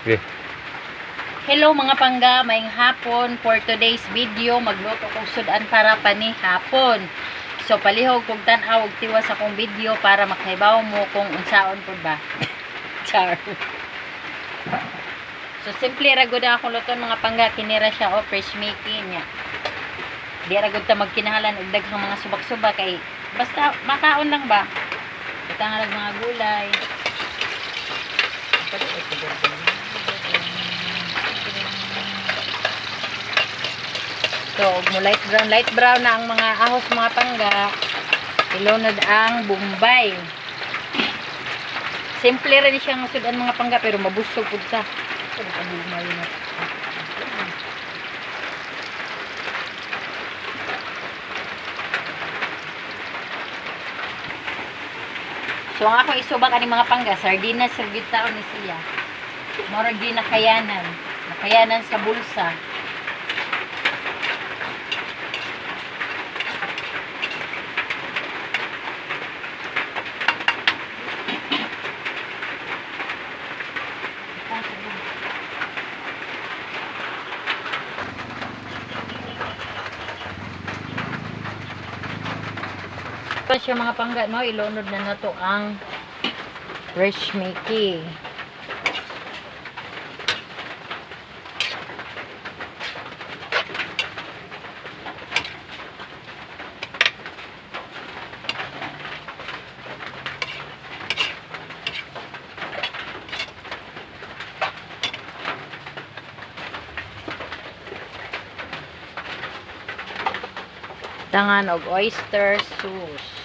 Okay. Hello mga pangga, maing hapon for today's video magluto kog sudan para pani hapon. So palihog kog tan-aw og tiwas akong video para makahibaw mo kung unsaon pud ba. Char. So simple ra gud akong luton mga pangga kinira siya o fresh making nya. Di ra gud ta magkinahalan og daghang mga subak-subak kay basta makaon lang ba. Kita nga mga gulay. So, mo light brown, light brown na ang mga ahos mga pangga. Ilunod ang bumbay. Simple rin siyang sudan mga pangga pero mabusog pud ta. Ito na. So, ang akong isubak ani mga pangga, sardinas sa gitaon ni siya. Murag di nakayanan. Nakayanan sa bulsa. Ito siya mga pangga, no? Ilunod na na to ang fresh Mickey. Tangan og oyster sauce.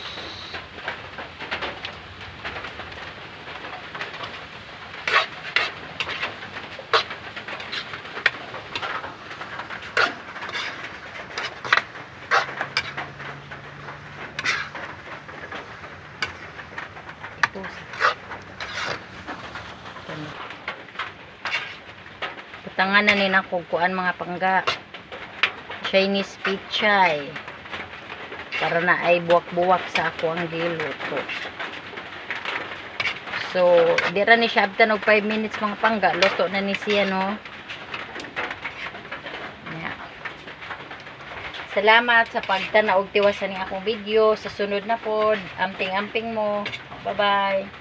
Ito. Ito. Putangan na ni na kuan mga pangga. Chinese pichay para na ay buwak-buwak sa ako ang giluto. So, di ra ni siya abtan og 5 minutes mga pangga. Luto na ni siya, no? Yeah. Salamat sa pagtanaw og tiwasan ni akong video. Sa sunod na pod, amping-amping mo. Bye-bye.